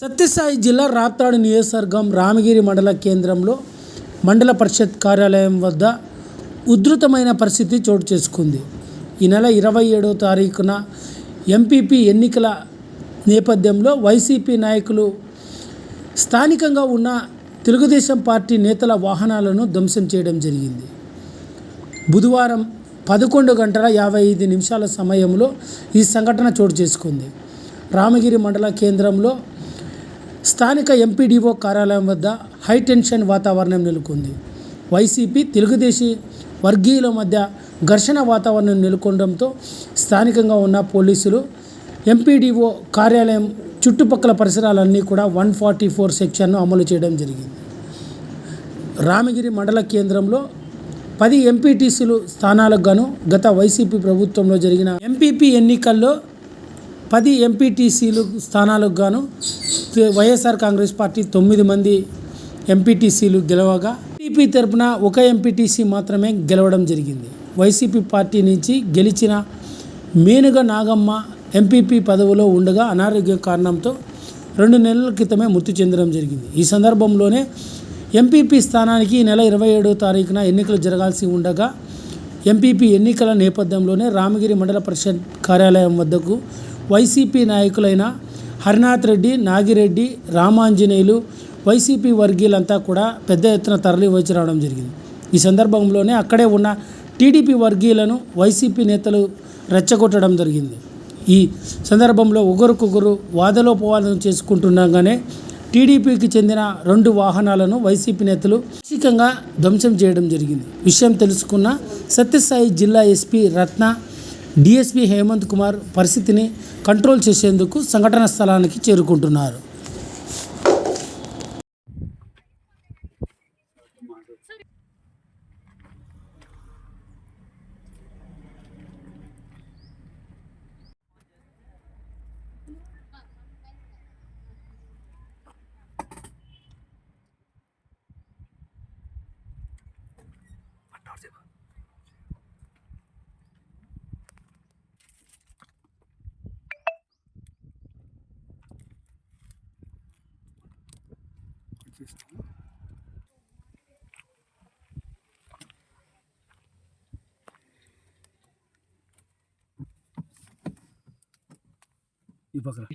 సత్యసాయి జిల్లా రాప్తాడు నియోజకవర్గం రామగిరి మండల కేంద్రంలో మండల పరిషత్ కార్యాలయం వద్ద ఉధృతమైన పరిస్థితి చోటు చేసుకుంది. ఈ నెల ఇరవై ఏడో తారీఖున ఎంపీపీ ఎన్నికల నేపథ్యంలో వైసీపీ నాయకులు స్థానికంగా ఉన్న తెలుగుదేశం పార్టీ నేతల వాహనాలను ధ్వంసం చేయడం జరిగింది. బుధవారం పదకొండు గంటల యాభై ఐదు నిమిషాల సమయంలో ఈ సంఘటన చోటు చేసుకుంది. రామగిరి మండల కేంద్రంలో స్థానిక ఎంపీడీఓ కార్యాలయం వద్ద హైటెన్షన్ వాతావరణం నెలకొంది. వైసీపీ తెలుగుదేశం వర్గీయుల మధ్య ఘర్షణ వాతావరణం నెలకొనడంతో స్థానికంగా ఉన్న పోలీసులు ఎంపీడీఓ కార్యాలయం చుట్టుపక్కల పరిసరాలన్నీ కూడా వన్ ఫార్టీ ఫోర్ సెక్షన్ను అమలు చేయడం జరిగింది. రామగిరి మండల కేంద్రంలో పది ఎంపీటీసీలు స్థానాలకు గాను గత వైసీపీ ప్రభుత్వంలో జరిగిన ఎంపీపీ ఎన్నికల్లో పది ఎంపీటీసీలు స్థానాలకు గాను వైఎస్ఆర్ కాంగ్రెస్ పార్టీ తొమ్మిది మంది ఎంపీటీసీలు గెలవగా టీపీ తరపున ఒక ఎంపీటీసీ మాత్రమే గెలవడం జరిగింది. వైసీపీ పార్టీ నుంచి గెలిచిన మేనుగ నాగమ్మ ఎంపీపీ పదవిలో ఉండగా అనారోగ్య కారణంతో రెండు నెలల క్రితమే మృతి చెందడం జరిగింది. ఈ సందర్భంలోనే ఎంపీపీ స్థానానికి నెల ఇరవై ఏడో తారీఖున ఎన్నికలు జరగాల్సి ఉండగా ఎంపీపీ ఎన్నికల నేపథ్యంలోనే రామగిరి మండల పరిషత్ కార్యాలయం వద్దకు వైసీపీ నాయకులైన హరినాథ్ రెడ్డి నాగిరెడ్డి రామాంజనేయులు వైసీపీ వర్గీయులంతా కూడా పెద్ద ఎత్తున తరలి వచ్చి రావడం జరిగింది. ఈ సందర్భంలోనే అక్కడే ఉన్న టీడీపీ వర్గీయులను వైసీపీ నేతలు రెచ్చగొట్టడం జరిగింది. ఈ సందర్భంలో ఒకరికొకరు వాదలోపవాదం చేసుకుంటుండగానే టీడీపీకి చెందిన రెండు వాహనాలను వైసీపీ నేతలు ఫిజికంగా ధ్వంసం చేయడం జరిగింది. విషయం తెలుసుకున్న సత్యసాయి జిల్లా ఎస్పీ రత్న డీఎస్పీ హేమంత్ కుమార్ పరిస్థితిని కంట్రోల్ చేసేందుకు సంఘటన స్థలానికి చేరుకుంటున్నారు. ఈ పక్కన.